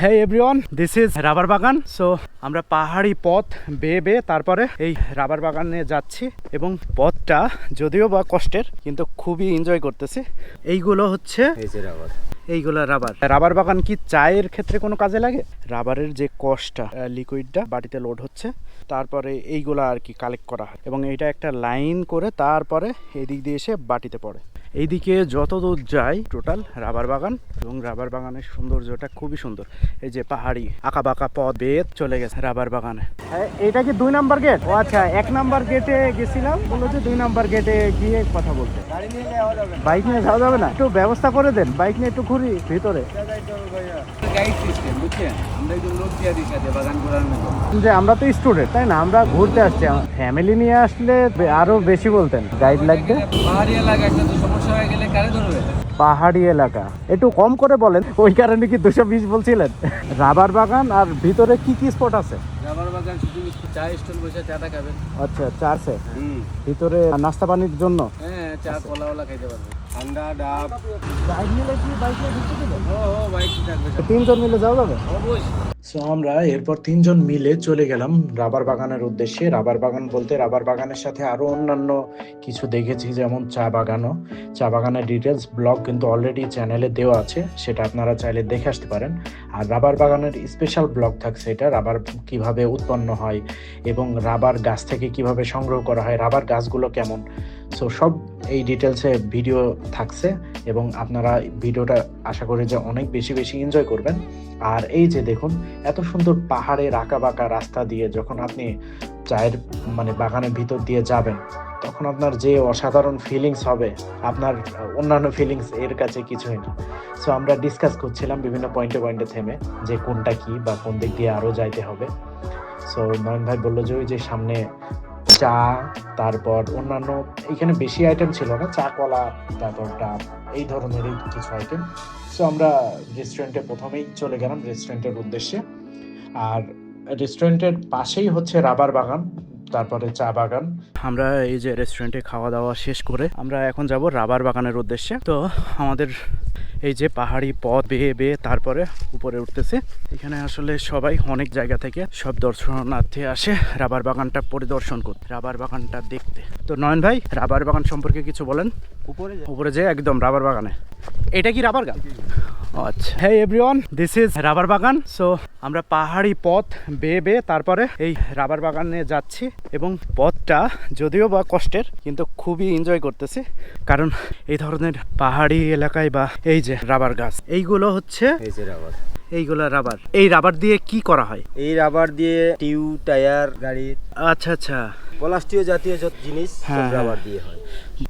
হ্যাঁ everyone this is rubber বাগান so আমরা পাহাড়ি পথ বেয়ে বেয়ে তারপরে এই রাবার বাগানে যাচ্ছি এবং পথটা যদিও বা কষ্টের কিন্তু খুবই এনজয় করতেছি। এইগুলো হচ্ছে এই যে রাবার এইগুলো রাবার রাবার বাগান কি চায়ের ক্ষেত্রে কোনো কাজে লাগে? রাবারের যে কষ্টটা লিকুইডটা বাড়িতে লোড হচ্ছে তারপরে এইগুলো আর কি কালেক্ট করা হয়। এবং এটা একটা লাইন করে তারপরে এদিক দিয়ে এসে বাটিতে পড়ে। এইদিকে যত দূর যাই টোটাল রাবার বাগান এবং রাবার বাগানের সৌন্দর্যটা খুবই সুন্দর। এই যে পাহাড়ি আঁকা বাঁকা পথ বেদ চলে গেছে রাবার বাগানে। এটা কি দুই নাম্বার গেট ও আচ্ছা এক নাম্বার গেটে গেছিলাম বলল যে দুই নাম্বার গেটে গিয়ে কথা বলতে। গাড়ি নিয়ে যাওয়া যাবে বাইক নিয়ে যাওয়া যাবে না? একটু ব্যবস্থা করে দেন বাইক নিয়ে একটু ঘুরি ভিতরে। যে আমরা তো স্টুডেন্ট তাই না? আমরা ঘুরতে আসছি। ফ্যামিলি নিয়ে আসলে আরও বেশি বলতেন। গাইড লাগবে? পাহাড়ি এলাকা একটা তো সমস্যা হয়ে গেলে কারে ধরবে? পাহাড়ি এলাকা। একটু কম করে বলেন ওই কারণে কি দুশো বিশ বলছিলেন? রাবার বাগান আর ভিতরে কি কি স্পট আছে? রাবার বাগান শুধু চা স্টল বসে চাটা খাবেন। আচ্ছা চা আছে? ভিতরে নাস্তা পানির জন্য? হ্যাঁ চা কলা ওলা খাইতে পারবে। ঠান্ডা ডাব। বাইক নিলে কি বাইক নিয়ে ঢুকতে দেবেন? ও ও বাইক থাকবে। তিনজন মিলে যাওয়া যাবে? অবশ্যই। সো আমরা এরপর তিনজন মিলে চলে গেলাম রাবার বাগানের উদ্দেশ্যে। রাবার বাগান বলতে রাবার বাগানের সাথে আরও অন্যান্য কিছু দেখেছি, যেমন চা বাগানও। চা বাগানের ডিটেলস ব্লগ কিন্তু অলরেডি চ্যানেলে দেওয়া আছে, সেটা আপনারা চাইলে দেখে আসতে পারেন। আর রাবার বাগানের স্পেশাল ব্লগ থাকছে এটা, রাবার কীভাবে উৎপন্ন হয় এবং রাবার গাছ থেকে কীভাবে সংগ্রহ করা হয়, রাবার গাছগুলো কেমন। সো সব এই ডিটেলসে ভিডিও থাকছে এবং আপনারা ভিডিওটা আশা করি যে অনেক বেশি বেশি এনজয় করবেন। আর এই যে দেখুন, এত সুন্দর পাহাড়ের আঁকা বাঁকা রাস্তা দিয়ে যখন আপনি চায়ের মানে বাগানের ভিতর দিয়ে যাবেন, তখন আপনার যে অসাধারণ ফিলিংস হবে, আপনার অন্যান্য ফিলিংস এর কাছে কিছুই না। সো আমরা ডিসকাস করছিলাম বিভিন্ন পয়েন্টে পয়েন্টে থেমে যে কোনটা কি বা কোন দিক দিয়ে আরও যাইতে হবে। সো নয়ন ভাই বলল যে ওই যে সামনে চা, তারপর অন্যান্য, এখানে বেশি আইটেম ছিল না চা কলা তারপর ডাব, এই ধরনেরই কিছু আইটেম সো আমরা রেস্টুরেন্টে প্রথমেই চলে গেলাম রেস্টুরেন্টের উদ্দেশ্যে। আর রেস্টুরেন্টের পাশেই হচ্ছে রাবার বাগান, তারপরে চা বাগান। আমরা এই যে রেস্টুরেন্টে খাওয়া দাওয়া শেষ করে আমরা এখন যাব রাবার বাগানের উদ্দেশ্যে। তো আমাদের এই যে পাহাড়ি পথ বেয়ে বেয়ে তারপরে উপরে উঠতেছে। এখানে আসলে সবাই অনেক জায়গা থেকে সব দর্শনার্থী আসে রাবার বাগানটা পরিদর্শন করতে রাবার বাগানটা দেখতে। তো নয়ন ভাই রাবার বাগান সম্পর্কে কিছু বলেন? উপরে উপরে যে একদম রাবার বাগানে। এটা কি রাবার গান? আচ্ছা। হ্যাঁ এভরিওয়ান দিস ইজ রাবার বাগান সো আমরা পাহাড়ি পথ বেয়ে বেয়ে তারপরে এই রাবার বাগানে যাচ্ছি এবং পথটা যদিও বা কষ্টের কিন্তু খুবই এনজয় করতেছি। কারণ এই ধরনের পাহাড়ি এলাকায় বা এই যে রাবার গাছ এইগুলো হচ্ছে এই যে রাবার এইগুলো রাবার এই রাবার দিয়ে কি করা হয়? এই রাবার দিয়ে টিউ টায়ার গাড়ির আচ্ছা আচ্ছা। প্লাস্টিক জাতীয় যত জিনিস হ্যাঁ, সব রাবার দিয়ে হয়।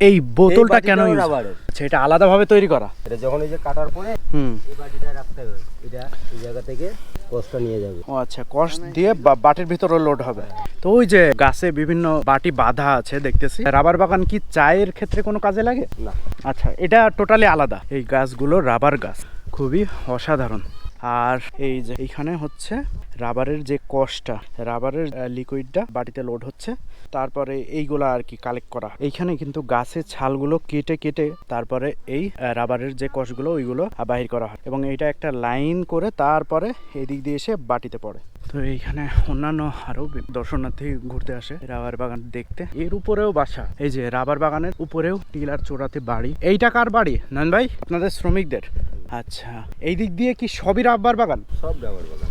এই বোতলটা কেন রাবারের। আচ্ছা এটা আলাদাভাবে তৈরি করা? এটা যখন এই যে কাটার পরে হুম। এই বাটিটা রাখতে হবে। এটা এই জায়গা থেকে কষ্ট নিয়ে যাবে। ও আচ্ছা কষ দিয়ে বা- বাটির ভিতরে লোড হবে। তো ওই যে গাছে বিভিন্ন বাটি বাঁধা আছে দেখতেছি। রাবার বাগান কি চায়ের ক্ষেত্রে কোনো কাজে লাগে? না। আচ্ছা এটা টোটালি আলাদা। এই গাছগুলো রাবার গাছ। খুবই অসাধারণ। আর এই যে এইখানে হচ্ছে রাবারের যে কষটা, রাবারের লিকুইডটা বাটিতে লোড হচ্ছে। তারপরে এইগুলা আর কি কালেক্ট করা। এইখানে কিন্তু গাছের ছালগুলো কেটে কেটে তারপরে এই রাবারের যে কষগুলো, ওইগুলো বাহির করা হয়। এবং এটা একটা লাইন করে তারপরে এদিক দিয়ে এসে বাটিতে পড়ে। তো এইখানে অন্যান্য আরও দর্শনার্থী ঘুরতে আসে রাবার বাগান দেখতে। এর উপরেও বাসা। এই যে রাবার বাগানের উপরেও টিলার চূড়াতে বাড়ি। এইটা কার বাড়ি? নয়ন ভাই? আপনাদের শ্রমিকদের। আচ্ছা এই দিক দিয়ে কি সবই রাবার বাগান? সব রাবার বাগান।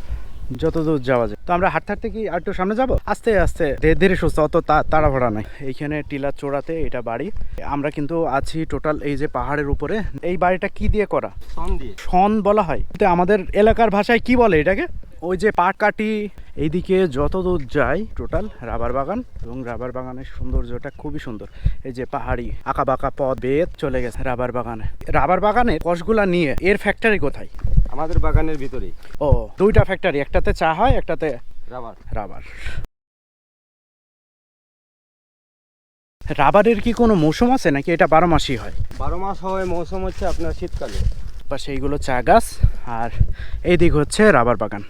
যত দূর যাওয়া যায়। তো আমরা হাঁটতে হাঁটতে কি আর একটু সামনে যাব? আস্তে আস্তে। ধীরে ধীরে সুস্থ অত তা- তাড়াহুড়া নাই। এইখানে টিলার চোরাতে এটা বাড়ি। আমরা কিন্তু আছি টোটাল এই যে পাহাড়ের উপরে। এই বাড়িটা কি দিয়ে করা? সন দিয়ে। সন বলা হয়। তো আমাদের এলাকার ভাষায় কি বলে এটাকে? ওই যে পাট কাটি এইদিকে যত দূর যাই টোটাল রাবার বাগান এবং রাবার বাগানের সৌন্দর্যটা খুবই সুন্দর। এই যে পাহাড়ি আঁকা বাঁকা পথ বেদ চলে গেছে রাবার বাগানে। রাবার বাগানে কষগুলা নিয়ে এর ফ্যাক্টরি কোথায়? আমাদের বাগানের ভিতরেই। ও দুইটা ফ্যাক্টরি একটাতে চা হয় একটাতে রাবার। রাবার। রাবারের কি কোনো মৌসুম আছে নাকি এটা বারো মাসই হয়? বারো মাস হয় মৌসুম হচ্ছে আপনার শীতকালে। বা সেইগুলো চা গাছ আর এইদিক হচ্ছে রাবার বাগান।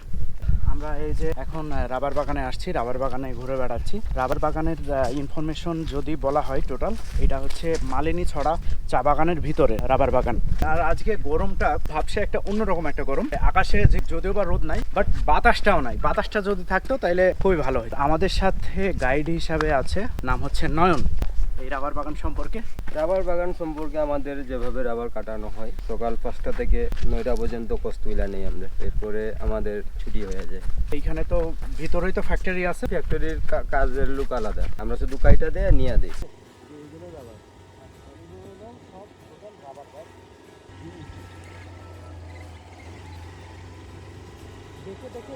আমরা এই যে এখন রাবার বাগানে আসছি, রাবার বাগানে ঘুরে বেড়াচ্ছি। রাবার বাগানের ইনফরমেশন যদি বলা হয় টোটাল এটা হচ্ছে মালিনী ছড়া চা বাগানের ভিতরে রাবার বাগান। আর আজকে গরমটা ভাবছে একটা অন্যরকম একটা গরম। আকাশে যদিও বা রোদ নাই বাট বাতাসটাও নাই। বাতাসটা যদি থাকতো তাহলে খুবই ভালো হতো আমাদের সাথে গাইড হিসাবে আছে, নাম হচ্ছে নয়ন। এই রাবার বাগান সম্পর্কে? রাবার বাগান সম্পর্কে আমাদের যেভাবে রাবার কাটানো হয় সকাল পাঁচটা থেকে নয়টা পর্যন্ত কস্তুইলা নেই আমরা এরপরে আমাদের ছুটি হয়ে যায়। এইখানে তো ভিতরেই তো ফ্যাক্টরি আছে। ফ্যাক্টরির কাজের লোক আলাদা আমরা শুধু কাইটা দেয় নিয়ে দিই। দেখে দেখে